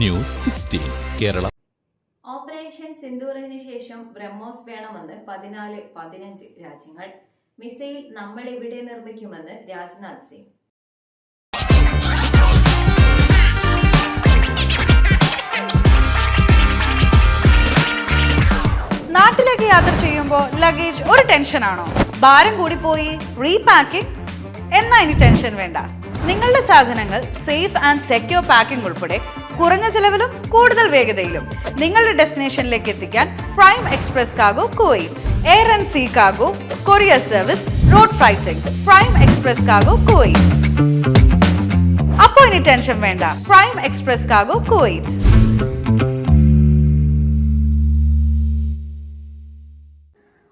News sixteen Kerala. Operation സിന്ദൂറിന് ശേഷം ബ്രഹ്മോസ് വേണമെന്ന് പതിനാല് പതിനഞ്ച് രാജ്യങ്ങൾ. മിസൈൽ നമ്മൾ എവിടെ നിർമ്മിക്കുമെന്ന് രാജ്നാഥ് സിംഗ്. നാട്ടിലേക്ക് യാത്ര ചെയ്യുമ്പോൾ ലഗേജ് ഒരു ടെൻഷനാണോ ഭാരം കൂടി പോയി റീപാക്കിംഗ് എന്നാ ഇനി ടെൻഷൻ വേണ്ട. നിങ്ങളുടെ സാധനങ്ങൾ സേഫ് ആൻഡ് സെക്യൂർ പാക്കിംഗ് ഉൾപ്പെടെ കുറഞ്ഞ ചിലവിലും കൂടുതൽ വേഗതയിലും നിങ്ങളുടെ ഡെസ്റ്റിനേഷനിലേക്ക് എത്തിക്കാൻ prime express കാഗോ Kuwait air and see കാഗോ courier service road ഫ്ലൈറ്റിംഗ് prime express കാഗോ Kuwait. അപ്പോൾ ഇനി ടെൻഷൻ വേണ്ട പ്രൈം എക്സ്പ്രസ് കാഗോ കുവൈറ്റ്.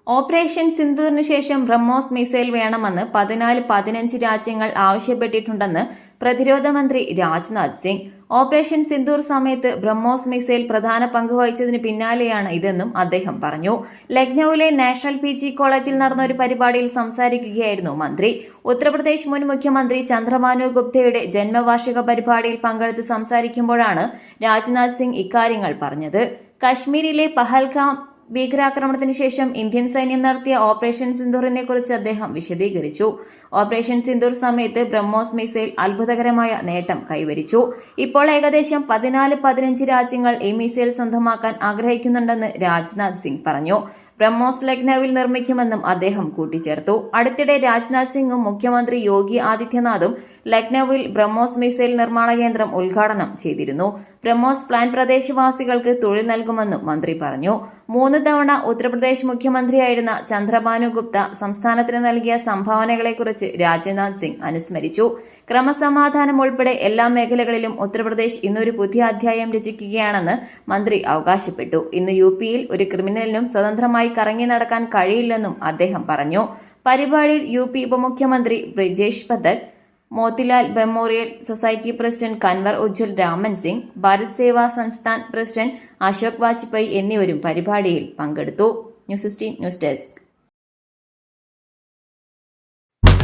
ഓപ്പറേഷൻ സിന്ദൂറിന് ശേഷം ബ്രഹ്മോസ് മിസൈൽ വേണമെന്ന് പതിനാല് പതിനഞ്ച് രാജ്യങ്ങൾ ആവശ്യപ്പെട്ടിട്ടുണ്ടെന്ന് പ്രതിരോധ മന്ത്രി രാജ്നാഥ് സിംഗ്. ഓപ്പറേഷൻ സിന്ദൂർ സമയത്ത് ബ്രഹ്മോസ് മിസൈൽ പ്രധാന പങ്ക് വഹിച്ചതിന് പിന്നാലെയാണ് ഇതെന്നും അദ്ദേഹം പറഞ്ഞു. ലക്നൌവിലെ നാഷണൽ പി ജി കോളേജിൽ നടന്ന ഒരു പരിപാടിയിൽ സംസാരിക്കുകയായിരുന്നു മന്ത്രി. ഉത്തർപ്രദേശ് മുൻ മുഖ്യമന്ത്രി ചന്ദ്രമാനു ഗുപ്തയുടെ ജന്മവാർഷിക പരിപാടിയിൽ പങ്കെടുത്ത് സംസാരിക്കുമ്പോഴാണ് രാജ്നാഥ് സിംഗ് ഇക്കാര്യങ്ങൾ പറഞ്ഞത്. കശ്മീരിലെ പഹൽഗാം ഭീകരാക്രമണത്തിന് ശേഷം ഇന്ത്യൻ സൈന്യം നടത്തിയ ഓപ്പറേഷൻ സിന്ദൂറിനെ കുറിച്ച് അദ്ദേഹം വിശദീകരിച്ചു. ഓപ്പറേഷൻ സിന്ദൂർ സമയത്ത് ബ്രഹ്മോസ് മിസൈൽ അത്ഭുതകരമായ നേട്ടം കൈവരിച്ചു. ഇപ്പോൾ ഏകദേശം പതിനാല് പതിനഞ്ച് രാജ്യങ്ങൾ ഈ മിസൈൽ സ്വന്തമാക്കാൻ ആഗ്രഹിക്കുന്നുണ്ടെന്ന് രാജ്നാഥ് സിംഗ് പറഞ്ഞു. ബ്രഹ്മോസ് ലക്നൌവിൽ നിർമ്മിക്കുമെന്നും അദ്ദേഹം കൂട്ടിച്ചേർത്തു. അടുത്തിടെ രാജ്നാഥ് സിംഗും മുഖ്യമന്ത്രി യോഗി ആദിത്യനാഥും ലക്നൌവിൽ ബ്രഹ്മോസ് മിസൈൽ നിർമ്മാണ കേന്ദ്രം ഉദ്ഘാടനം ചെയ്തിരുന്നു. ബ്രഹ്മോസ് പ്ലാൻ പ്രദേശവാസികൾക്ക് തൊഴിൽ നൽകുമെന്നും മന്ത്രി പറഞ്ഞു. മൂന്ന് തവണ ഉത്തർപ്രദേശ് മുഖ്യമന്ത്രിയായിരുന്ന ചന്ദ്രബാനു ഗുപ്ത സംസ്ഥാനത്തിന് നൽകിയ സംഭാവനകളെക്കുറിച്ച് രാജ്നാഥ് സിംഗ് അനുസ്മരിച്ചു. ക്രമസമാധാനം ഉൾപ്പെടെ എല്ലാ മേഖലകളിലും ഉത്തർപ്രദേശ് ഇന്നൊരു പുതിയ അധ്യായം രചിക്കുകയാണെന്ന് മന്ത്രി അവകാശപ്പെട്ടു. ഇന്ന് യു പിയിൽ ഒരു ക്രിമിനലിനും സ്വതന്ത്രമായി കറങ്ങി നടക്കാൻ കഴിയില്ലെന്നും അദ്ദേഹം പറഞ്ഞു. പരിപാടിയിൽ യു പി ഉപമുഖ്യമന്ത്രി Brijesh Pathak Motilal memorial society president Kanwar Ujjwal Raman Singh Bharat Seva Sansthan president Ashok Vajpayee എന്നിവരും പരിപാടിയിൽ പങ്കെടുത്തു. News sixteen news desk.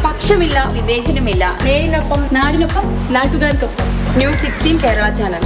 പക്ഷമില്ല വിവേചനമില്ല. നേരിനൊപ്പം നാടിനൊപ്പം നാട്ടുകാർക്കൊപ്പം. News sixteen Kerala channel.